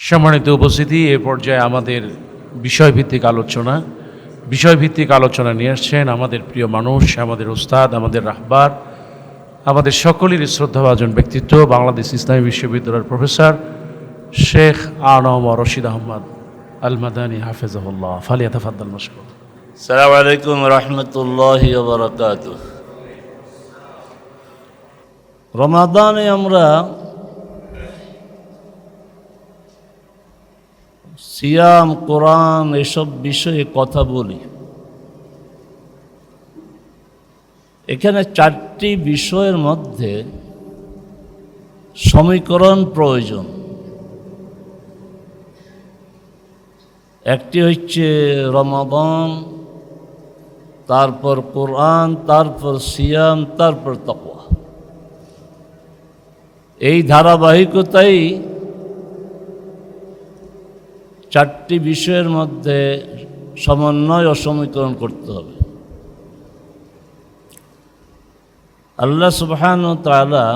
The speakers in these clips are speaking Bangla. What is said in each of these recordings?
সম্মানিত উপস্থিতি, এ পর্যায়ে আমাদের বিষয়ভিত্তিক আলোচনা বিষয়ভিত্তিক আলোচনা নিয়ে আসছেন আমাদের প্রিয় মানুষ, আমাদের ওস্তাদ, আমাদের রাহবার, আমাদের সকলেরই শ্রদ্ধাভাজন ব্যক্তিত্ব, বাংলাদেশ ইসলামী বিশ্ববিদ্যালয়ের প্রফেসর শেখ আনম রশিদ আহমদ আলমাদানি, হাফেজাহুল্লাহ। ফালিয়া তাফাদ্দাল মশকুর সালাম আলাইকুম রহমতুল্লাহ রমাদানে আমরা সিয়াম, কোরআন এসব বিষয়ে কথা বলি। এখানে চারটি বিষয়ের মধ্যে সমীকরণ প্রয়োজন। একটি হচ্ছে রমাবন তারপর কোরআন, তারপর সিয়াম, তারপর তকওয়া। এই ধারাবাহিকতাই চারটি বিষয়ের মধ্যে সমন্বয় ও সমীকরণ করতে হবে। আল্লাহ সুবহান তালা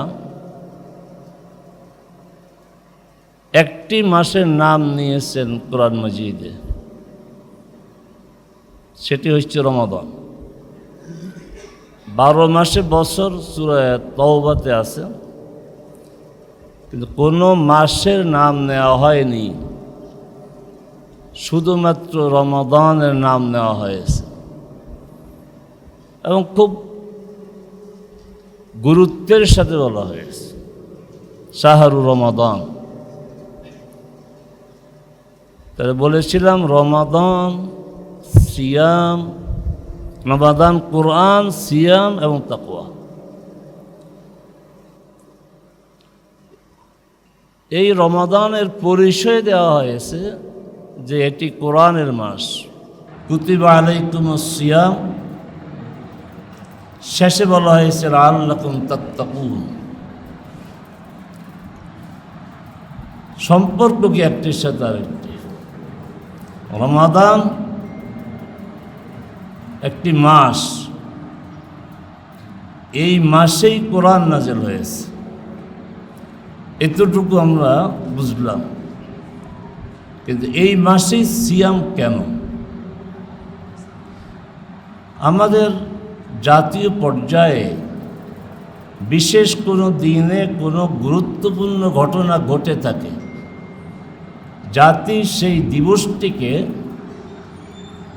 একটি মাসের নাম নিয়েছেন কোরআন মজিদে। সেটি হচ্ছে রমাদান। বারো মাসে বছর তওবাতে আছে, কিন্তু কোনো মাসের নাম নেওয়া হয়নি। শুধুমাত্র রমাদানের নাম নেওয়া হয়েছে। এবং খুব গুরুত্বের সাথে বলা হয়েছে শাহরু রমাদান। তাহলে বলেছিলাম, রমাদান, সিয়াম, রমাদান কোরআন, সিয়াম এবং তাকুয়া এই রমাদানের পরিচয় দেওয়া হয়েছে যে এটি কোরআনের মাস। কুতিবা আলাইকুম সিয়াম শেষে বলা হয়েছে আল্লাকুম তাত্তাকুন। সম্পর্ক কি একটির সাথে আরেকটি। রমাদান একটি মাস। এই মাসেই কোরআন নাজেল হয়েছে। এতটুকু আমরা বুঝলাম। কিন্তু এই মাসেই সিয়াম কেন? আমাদের জাতীয় পর্যায়ে বিশেষ কোনো দিনে কোনো গুরুত্বপূর্ণ ঘটনা ঘটে থাকে। জাতি সেই দিবসটিকে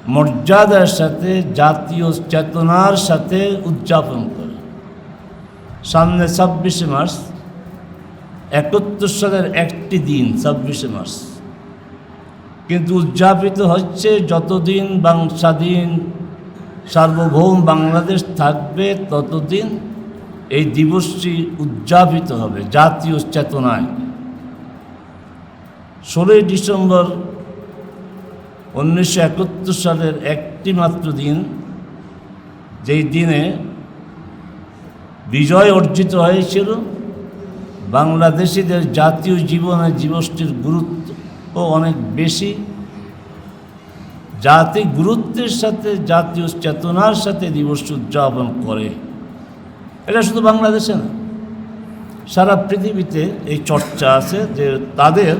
মর্যাদার সাথে, জাতীয় চেতনার সাথে উদযাপন করে। সামনে ছাব্বিশে মার্চ, একাত্তর সালের একটি দিন, ছাব্বিশে মার্চ। কিন্তু উদযাপিত হচ্ছে যতদিন বাং স্বাধীন সার্বভৌম বাংলাদেশ থাকবে, ততদিন এই দিবসটি উদযাপিত হবে, জাতীয় চেতনায়। ষোলোই ডিসেম্বর উনিশশো একাত্তর সালের একটি মাত্র দিন, যেই দিনে বিজয় অর্জিত হয়েছিল। বাংলাদেশিদের জাতীয় জীবনে দিবসটির গুরুত্ব অনেক বেশি জাতি গুরুত্বের সাথে, জাতীয় চেতনার সাথে দিবস উদযাপন করে। এটা শুধু বাংলাদেশে না, সারা পৃথিবীতে এই চর্চা আছে যে তাদের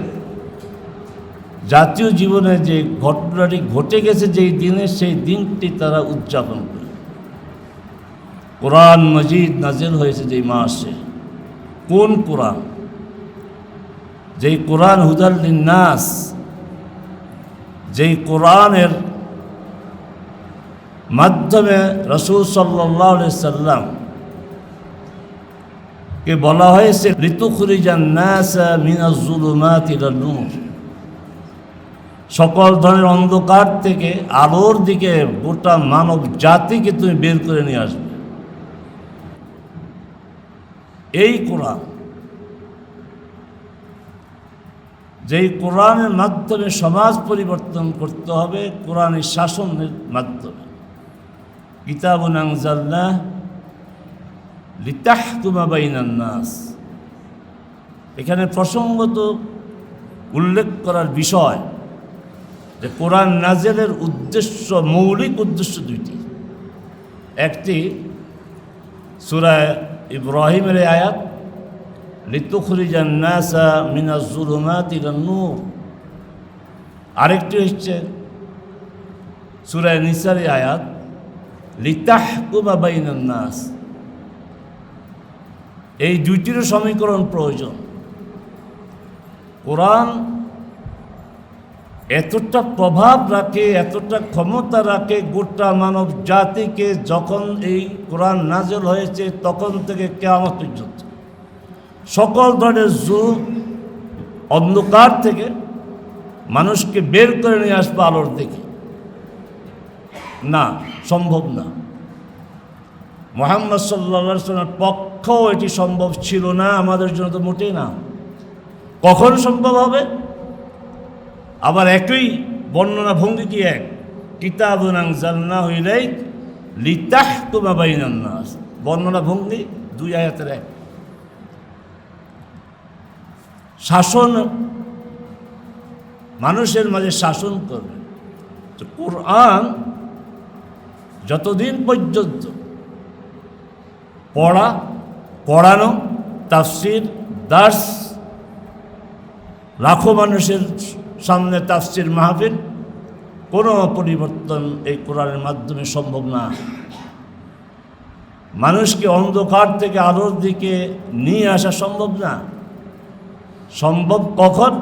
জাতীয় জীবনে যে ঘটনাটি ঘটে গেছে, যেই দিনে সেই দিনটি তারা উদযাপন করে। কোরআন মজিদ নাজিল হয়েছে যেই মাসে। কোন কোরআন? যেই কোরআন হুদাল নাস যেই কোরআনের মাধ্যমে রসুল সাল্লাহ সাল্লাম কে বলা হয়েছে সকল ধরনের অন্ধকার থেকে আলোর দিকে গোটা মানব জাতিকে তুমি বের করে নিয়ে আসবে। এই কোরআন যেই কোরআনের মাধ্যমে সমাজ পরিবর্তন করতে হবে, কোরআনের শাসনের মাধ্যমে। কিতাব আংজাল্লাহ লিতাহকুমা বাইনান নাস। এখানে প্রসঙ্গত উল্লেখ করার বিষয় যে কোরআন নাজেলের উদ্দেশ্য, মৌলিক উদ্দেশ্য দুইটি। একটি সুরায় ইব্রাহিমের আয়াত লিতুখরিজান নাসা মিনাজ জুলুমাত ইলা নূর। আরেকটি হচ্ছে সুরায় নিসারি আয়াত লিতাহ কুমাবাইনান নাস। এই দুইটিরও সমীকরণ প্রয়োজন। কোরআন এতটা প্রভাব রাখে, এতটা ক্ষমতা রাখে গোটা মানব জাতিকে যখন এই কোরআন নাজল হয়েছে তখন থেকে কেমন পর্যন্ত। সকল ধরনের যুগ অন্ধকার থেকে মানুষকে বের করে নিয়ে আসবে আলোর দিকে। না, সম্ভব না। মোহাম্মদ সাল্লা সাল্লামের এটি সম্ভব ছিল না, আমাদের জন্য তো মোটেই না। কখন সম্ভব হবে? আবার একই বর্ণনা, ভঙ্গি কি এক? কিতাব জান্না হইলাই লিতাহ তোমা বর্ণনা, ভঙ্গি দুই আয়াতের এক। শাসন, মানুষের মাঝে শাসন করবে। তো কোরআন যতদিন পর্যন্ত পড়া, পড়ানো, তাফসির দাস লাখো মানুষের সামনে তাফসির মাহফিল, কোনো পরিবর্তন এই কোরআনের মাধ্যমে সম্ভব না। মানুষকে অন্ধকার থেকে আলোর দিকে নিয়ে আসা সম্ভব না। সম্ভব কখন?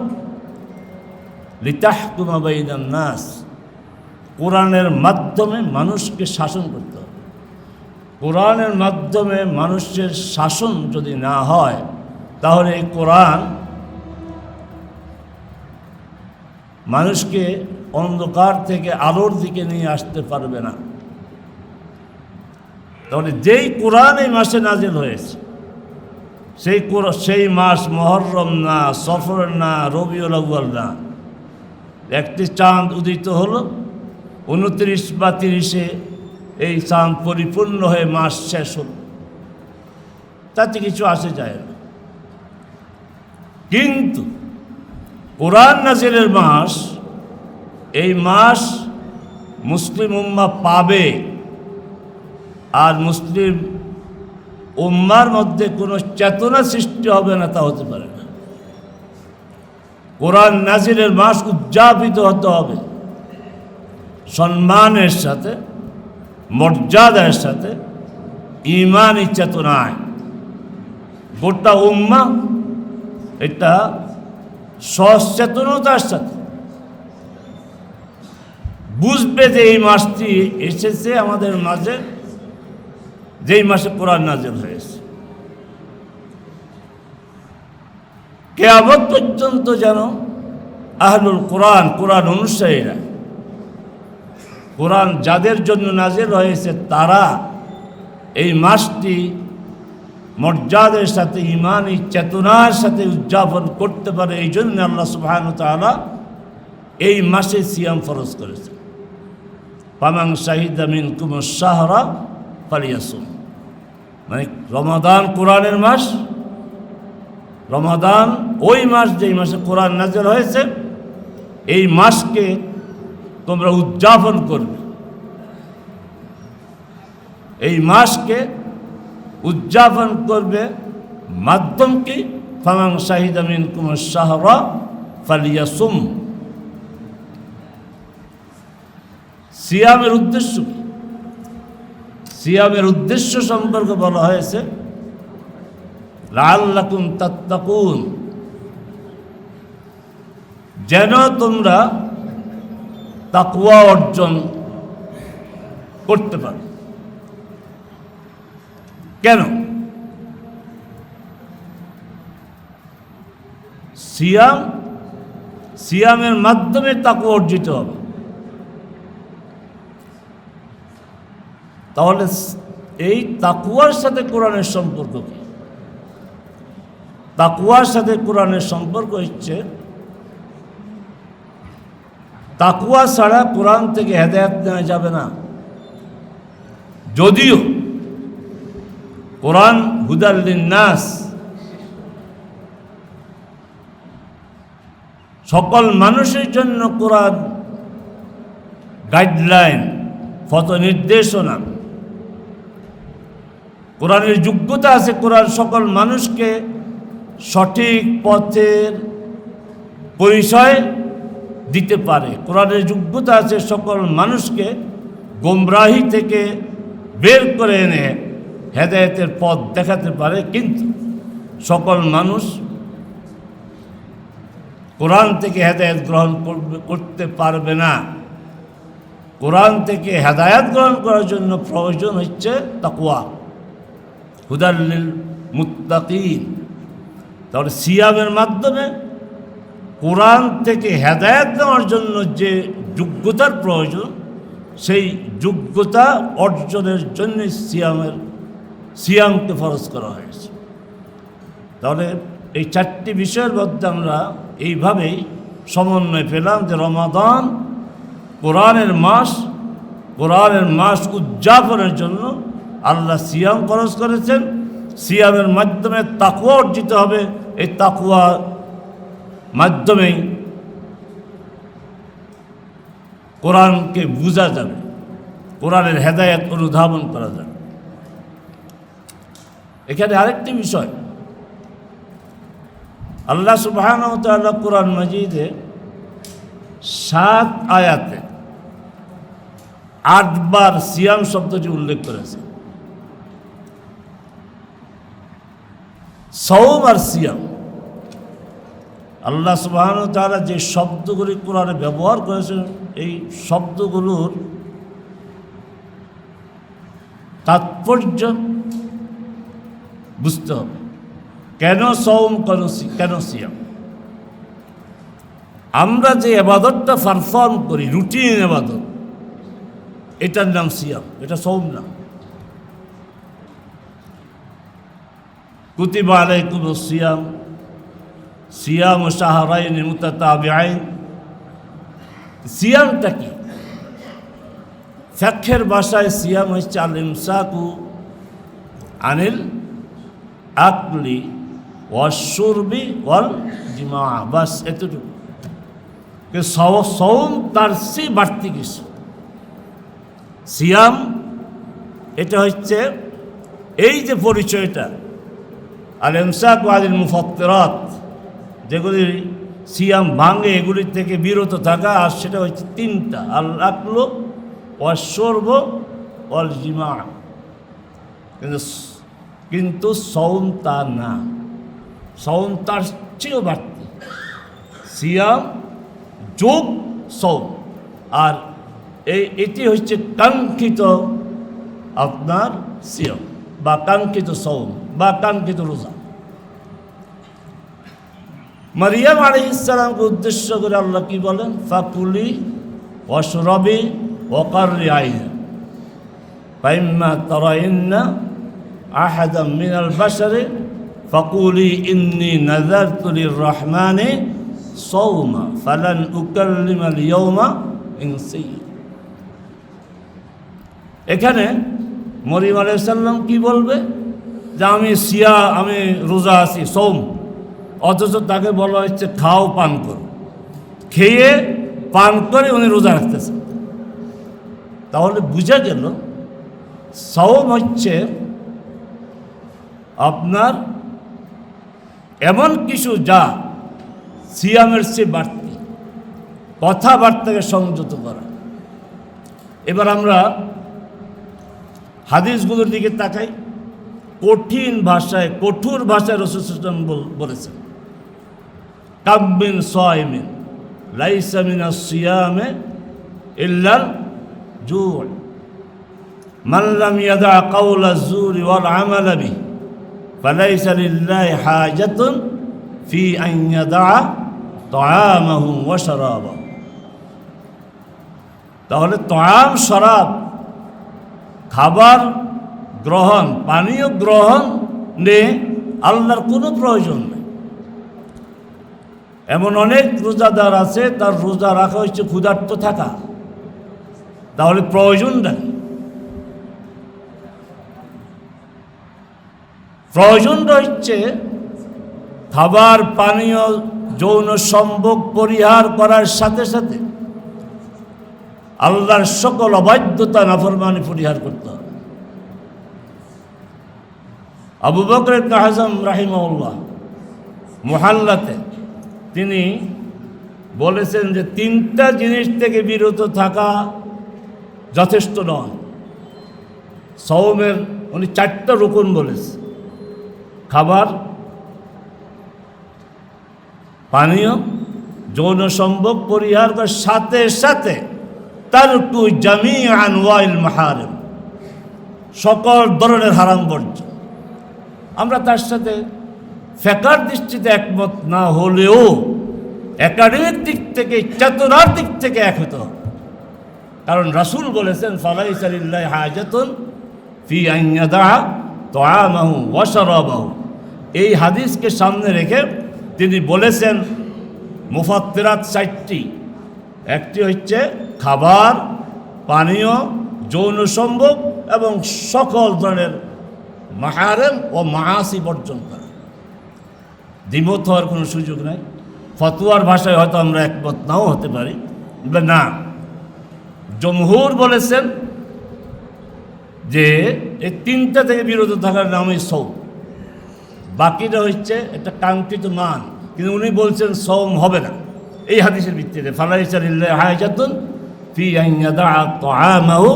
লিতাহকুমা বাইদান নাস। কোরআনের মাধ্যমে মানুষকে শাসন করতে হবে। কোরআনের মাধ্যমে মানুষের শাসন যদি না হয়, তাহলে এই কোরআন মানুষকে অন্ধকার থেকে আলোর দিকে নিয়ে আসতে পারবে না। তাহলে যেই কোরআন এই মাসে নাজিল হয়েছে সেই সেই মাস মহরম না সফর না, রবিউল আউ্বাল না। একটি চাঁদ উদিত হলো, উনত্রিশ বা তিরিশে এই চাঁদ পরিপূর্ণ হয়ে মাস শেষ হল। তাতে কিছু আসে যায় না। কিন্তু কোরআন নাজিলের মাস, এই মাস মুসলিম উম্মা পাবে, আর মুসলিম উম্মার মধ্যে কোনো চেতনা সৃষ্টি হবে না, তা হতে পারে না। কোরআন নাজিরের মাস উদযাপিত হতে হবে। সম্মানের সাথে, মর্যাদার সাথে, ইমানি চেতনায়। গোটা উম্মা এটা সচেতনতার সাথে। বুঝবে যে এই মাসটি এসেছে আমাদের মাঝে যেই মাসে কোরআন নাজেল হয়েছে। কেয়ামত পর্যন্ত যেন আহলুল কোরআন কোরআন অনুসারীরা, কোরআন যাদের জন্য নাজেল হয়েছে, তারা এই মাসটি মর্যাদের সাথে, ইমানি চেতনার সাথে উদযাপন করতে পারে, এই জন্য আল্লাহ সুবাহান তালা এই মাসে সিয়াম ফরজ করেছে পামাং শাহিদ আমিন কুমর সাহরা পালিয়াসুম মানে রমাদান কোরআনের মাস, রমাদান ওই মাস যেই মাসে কোরআন নাজেল হয়েছে, এই মাসকে তোমরা উদযাপন করবে। এই মাসকে উদযাপন করবে মাধ্যম কি? ফামাং শাহিদ আমিন কুমার শাহরা ফালিয়াসুম। সিয়ামের উদ্দেশ্য কি? সিয়ামের উদ্দেশ্য সম্পর্কে বলা হয়েছে লাল্লাকুম তাত্তাকুন। যেন তোমরা তাকুয়া অর্জন করতে পারো। কেন? সিয়াম, সিয়ামের মাধ্যমে তাকুয়া অর্জিত হবে। তাহলে এই তাকুয়ার সাথে কোরআনের সম্পর্ক কি? তাকুয়ার সাথে কোরআনের সম্পর্ক হচ্ছে, তাকুয়া ছাড়া কোরআন থেকে হেদায়ত নেওয়া যাবে না। যদিও কোরআন নাস সকল মানুষের জন্য কোরআন গাইডলাইন ফত নির্দেশনা কোরআনের যোগ্যতা আছে, কোরআন সকল মানুষকে সঠিক পথের পরিচয় দিতে পারে। কোরআনের যোগ্যতা আছে সকল মানুষকে গোমরাহি থেকে বের করে এনে হেদায়তের পথ দেখাতে পারে, কিন্তু সকল মানুষ কোরআন থেকে হেদায়েত গ্রহণ করতে পারবে না। কোরআন থেকে হেদায়াত গ্রহণ করার জন্য প্রয়োজন হচ্ছে তাকুয়া হুদাল্লিল মুত্তাকিন। তাহলে সিয়ামের মাধ্যমে কোরআন থেকে হেদায়াত নেওয়ার জন্য যে যোগ্যতার প্রয়োজন, সেই যোগ্যতা অর্জনের জন্য সিয়ামের, সিয়ামকে ফরজ করা হয়েছে। তাহলে এই চারটি বিষয়ের মধ্যে আমরা এইভাবেই সমন্বয় পেলাম যে রমাদান কোরআনের মাস কোরআনের মাস উদযাপনের জন্য আল্লাহ সিয়াম খরচ করেছেন। সিয়ামের মাধ্যমে তাকুয়া অর্জিত হবে। এই তাকুয়া মাধ্যমেই কোরআনকে বোঝা যাবে। কোরআনের হেদায়ত অনুধাবন করা যাবে। এখানে আরেকটি বিষয়। আল্লাহ সুবহান কোরআন মজিদে সাত আয়াতে আটবার সিয়াম শব্দটি উল্লেখ করেছে সৌম আর সিয়াম। আল্লাহ সুবাহন তারা যে শব্দগুলি কোরআনে ব্যবহার করেছেন, এই শব্দগুলোর তাৎপর্য বুঝতে হবে। কেন সৌম কেন কেন সিয়াম? আমরা যে এবাদতটা পারফর্ম করি রুটিন এবাদত এটার নাম সিয়াম, এটা সৌম না। কুতিবা আলাইকুম সিয়াম। সিয়াম শাহরাইন মুতাতাবিআইন। সিয়ামটা কি? ফ্যাক্ষের ভাষায় সিয়াম হচ্ছে আল ইমসাকু আনিল আকলি ওয়াশুরবি ওয়াল জিমা বাস এতটুকু। সৌম তার সে বাড়তি কিছু। সিয়াম, এটা হচ্ছে এই যে পরিচয়টা আল ইমসাক আলিল মুফত্তরাত যেগুলি সিয়াম ভাঙে, এগুলির থেকে বিরত থাকা, আর সেটা হচ্ছে তিনটা আল আকলো অশ্বর্ব অল জিমা। কিন্তু কিন্তু সৌম তা না। সৌম তার চেয়েও বাড়তি। সিয়াম যোগ সৌম আর এই, এটি হচ্ছে কাঙ্ক্ষিত আপনার সিয়াম বা কাঙ্ক্ষিত সৌম বা কাঙ্ক্ষিত রোজা। মারিয়াম আলী ইসলামকে উদ্দেশ্য করে আল্লাহ কি বলেন? ফাকুলি অশরবি ওকারি আইন। ফাইম্মা তরাইন্না আহাদাম মিনাল বাসারে ফাকুলি ইন্নি নাজারতু লিররহমানে সৌমা ফালান উকাল্লিমাল ইয়ৌমা ইনসিয়া এখানে মরিম আলাইসাল্লাম কি বলবে? যে আমি সিয়া আমি রোজা আছি, সোম। অথচ তাকে বলা হচ্ছে, খাও পান করো। খেয়ে পান করে উনি রোজা রাখতেছেন। তাহলে বুঝা গেল, সৌম হচ্ছে আপনার এমন কিছু যা সিয়ামের চেয়ে বাড়তি, কথাবার্তাকে সংযত করা। এবার আমরা হাদিসগুলোর দিকে তাকাই। কঠিন ভাষায় কঠোর ভাষায় রসুলাম বলেছেন কাব্বিন সয়মিন লাইসামিনা সিয়ামে ইল্লাল জুল মাল্লাম ইয়াদা কাউলা জুরি ওয়াল আমাল বি فليس لله حاجة في أن يدع طعامه وشرابه তাহলে তয়াম শরাব খাবার গ্রহণ, পানীয় গ্রহণ নে আল্লাহর কোনো প্রয়োজন নেই। এমন অনেক রোজাদার আছে, তার রোজা রাখা হচ্ছে ক্ষুধার্ত থাকা। তাহলে প্রয়োজন কি প্রয়োজনটা হচ্ছে খাবার, পানীয়, যৌন সম্ভোগ পরিহার করার সাথে সাথে আল্লাহর সকল অবাধ্যতা, নাফরমানি পরিহার করতে হবে। আবু বকর আজম রাহিমউল্লাহ মোহাল্লাতে তিনি বলেছেন যে তিনটা জিনিস থেকে বিরত থাকা যথেষ্ট নয়। সৌমের উনি চারটা রকম বলেছে। খাবার, পানীয়, যৌন সম্ভব পরিহার সাথে সাথে তার টু জামি আনওয়াইল মাহারেম। সকল ধরনের হারাম বর্জ্য। আমরা তার সাথে ফেকার দৃষ্টিতে একমত না হলেও একাডেমিক দিক থেকে, চেতনার দিক থেকে এক হতে হবে কারণ রাসুল বলেছেন ফালাই সালিল্লাহ হাজাতুন ফি আইয়াদা তোয়ামাহু ওয়াশারাবাহু এই হাদিসকে সামনে রেখে তিনি বলেছেন, মুফাত্তিরাত চারটি। একটি হচ্ছে খাবার, পানীয়, যৌন সম্ভব এবং সকল ধরনের মাহারেম ও মাহাসি বর্জন করা। দ্বিমত হওয়ার কোনো সুযোগ নাই। ফতুয়ার ভাষায় হয়তো আমরা একমত নাও হতে পারি। না। জমহুর বলেছেন যে এই তিনটা থেকে বিরত থাকার নামই সৌম বাকিটা হচ্ছে একটা কাঙ্ক্ষিত মান। কিন্তু উনি বলছেন সৌম হবে না। এই হাদিসের ভিত্তিতে ফালাইসাল্লাহ হায়াতুন ফি আইয়াদা তাআমাহু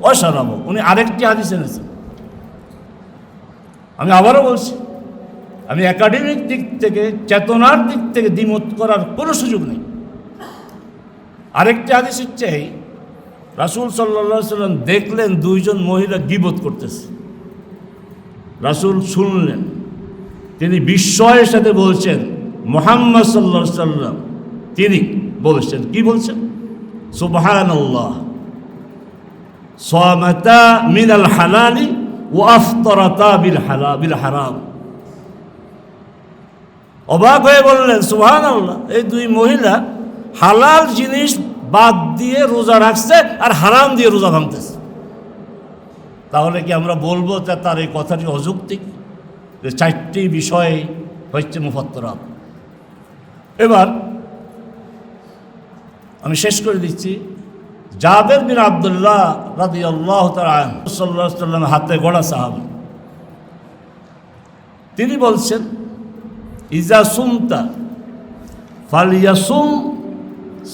ওয়া শারাবাহু। উনি আরেকটি হাদিস এনেছেন। আমি আবারও বলছি, আমি একাডেমিক দিক থেকে, চেতনার দিক থেকে দ্বিমত করার কোনো সুযোগ নেই। আরেকটি হচ্ছে এই, রাসুল সাল্লা সাল্লাম দেখলেন দুইজন মহিলা গিবত করতেছে। রাসুল শুনলেন, তিনি বিস্ময়ের সাথে বলছেন, মোহাম্মদ সাল্লা সাল্লাম তিনি বলছেন, কি বলছেন? সামাতা মিনাল হালালি বিল হালা, বিল হারাম। অবাক হয়ে বললেন সুহান আল্লাহ এই দুই মহিলা হালাল জিনিস বাদ দিয়ে রোজা রাখছে আর হারাম দিয়ে রোজা ভাঙতেছে। তাহলে কি আমরা বলব যে তার এই কথাটি অযৌক্তিক? যে চারটি বিষয় হচ্ছে মুফত্তরাত। এবার আমি শেষ করে দিচ্ছি। জাবের বিন আবদুল্লাহ রাদি আল্লাহ সাল্লাহ সাল্লাম হাতে গড়া সাহাবি তিনি বলছেন ইজা সুমতা ফালিয়াসুম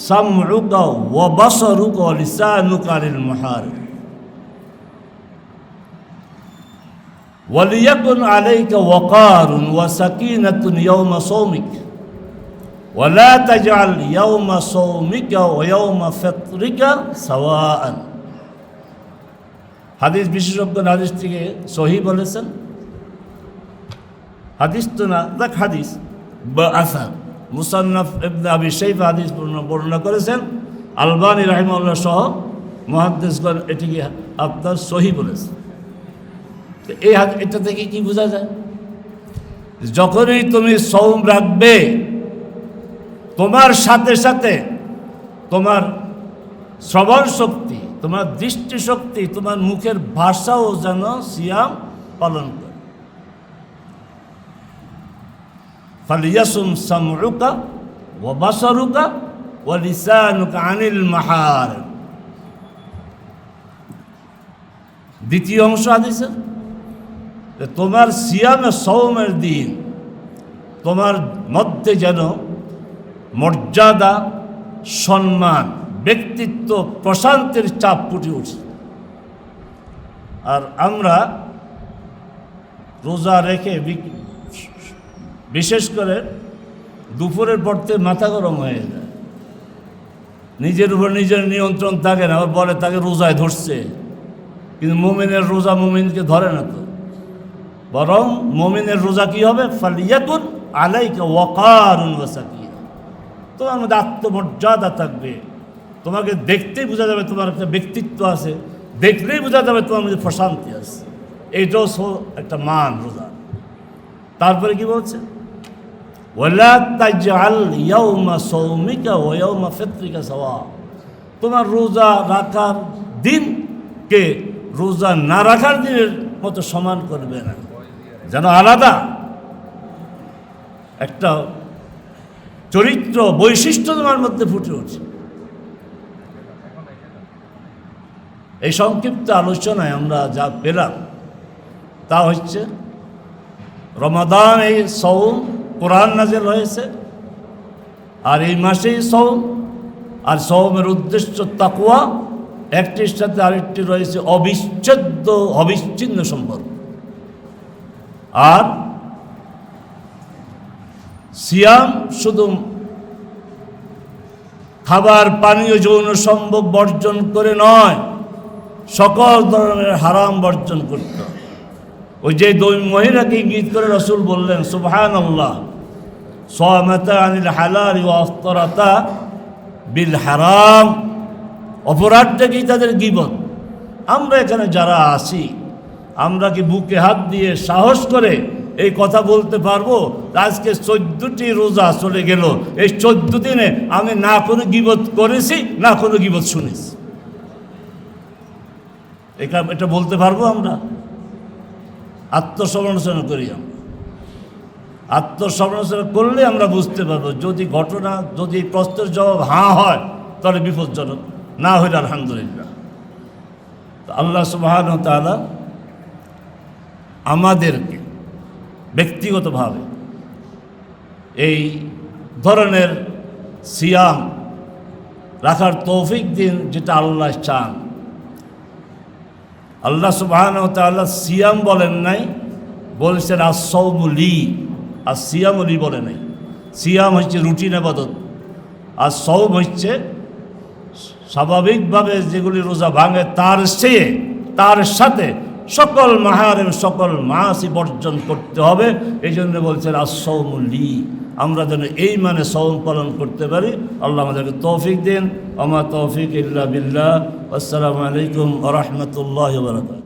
সামরুকা ও বাসরুকা লিসানুকা আনিল মাহারিম وليكن عليك وقار وسكينة يوم صومك ওয়ালা তাজাল ইয়াউমা সৌমিকা ওয়াউমা ফেতরিকা সাওয়ান হাদিস বিশেষজ্ঞ হাদিসটিকে সহি বলেছেন। হাদিস তো না দেখ হাদিস। বা আসার মুসান্নফ ইবনে আবি শৈফ হাদিস বর্ণনা করেছেন। আলবানি রাহিমুল্লাহ সহ মহাদ্দেশগণ এটিকে আপনার সহি বলেছেন। এই এটা থেকে কি বোঝা যায়? যখনই তুমি সৌম রাখবে তোমার সাথে সাথে তোমার শ্রবণ শক্তি, তোমার দৃষ্টি শক্তি, তোমার মুখের ভাষাও যেন সিয়াম পালন করে। ফালিয়াসুম সামরুকা ও বাসরুকা ও লিসানুকা আনিল মাহার। দ্বিতীয় অংশ আদিসের তোমার সিয়ামে সৌমের দিন, তোমার মধ্যে যেন মর্যাদা, সম্মান, ব্যক্তিত্ব, প্রশান্তির চাপ ফুটে উঠছে। আর আমরা রোজা রেখে বিশেষ করে দুপুরের পর থেকে মাথা গরম হয়ে যায়। নিজের উপর নিজের নিয়ন্ত্রণ থাকে না বলে তাকে রোজায় ধরছে। কিন্তু মোমিনের রোজা মোমিনকে ধরে না তো। বরং মোমিনের রোজা কি হবে? ফালিয়াকুন আলাইকা ওয়াকারুন ওয়াসাকিয়া তোমার মধ্যে আত্মমর্যাদা থাকবে। তোমাকে দেখতেই বোঝা যাবে তোমার একটা ব্যক্তিত্ব আছে, দেখলেই বোঝা যাবে তোমার মধ্যে প্রশান্তি আছে। এইটাও একটা মান রোজা। তারপরে কি বলছে? ইয়াউমা ফিতরিকা তোমার রোজা রাখার দিনকে রোজা না রাখার দিনের মতো সমান করবে না। যেন আলাদা একটা চরিত্র বৈশিষ্ট্য তোমার মধ্যে ফুটে উঠছে। এই সংক্ষিপ্ত আলোচনায় আমরা যা পেলাম, তা হচ্ছে রমাদান এই সৌম কোরআন নাজেল হয়েছে, আর এই মাসেই সৌম আর সৌমের উদ্দেশ্য তাকুয়া একটির সাথে আরেকটি রয়েছে অবিচ্ছেদ্য, অবিচ্ছিন্ন সম্পর্ক। আর সিয়াম শুধু খাবার, পানীয় যৌন সম্ভব বর্জন করে নয়, সকল ধরনের হারাম বর্জন করতে। ওই যে দুই মহিলাকে গীত করে রসুল বললেন সুবহান আল্লাহ সমাতা আনিল হালাল অস্তরতা বিল হারাম অপরাধটা কি তাদের গিবত আমরা এখানে যারা আসি আমরা কি বুকে হাত দিয়ে সাহস করে এই কথা বলতে পারব? আজকে চোদ্দটি রোজা চলে গেল। এই চোদ্দ দিনে আমি না কোনো গিবত করেছি, না কোনো গিবত শুনেছি। এটা এটা বলতে পারব আমরা? আত্মসমালোচনা করি আমরা। আত্মসমালোচনা করলে আমরা বুঝতে পারব, যদি ঘটনা, যদি প্রশ্নের জবাব হাঁ হয়, তাহলে বিপজ্জনক, না হইলে আলহামদুলিল্লাহ। আল্লাহ সুবাহান তালা আমাদেরকে ব্যক্তিগতভাবে এই ধরনের সিয়াম রাখার তৌফিক দিন যেটা আল্লাহ চান। আল্লাহ সুবাহান তাল্লাহ সিয়াম বলেন নাই, বলছেন আর সৌমুলি আর সিয়ামুলি বলে নাই। সিয়াম হচ্ছে রুটিন আবাদত আর সৌম হচ্ছে স্বাভাবিকভাবে যেগুলি রোজা ভাঙে তার চেয়ে, তার সাথে সকল মাহারেম সকল মাসি বর্জন করতে হবে। এই জন্য বলছেন আসৌমুলি আমরা যেন এই মানে সৌম পালন করতে পারি। আল্লাহ আমাদেরকে তৌফিক দিন। আমার তৌফিক ইল্লা বিল্লাহ। আসসালামু আলাইকুম রহমতুল্লাহ বারকাত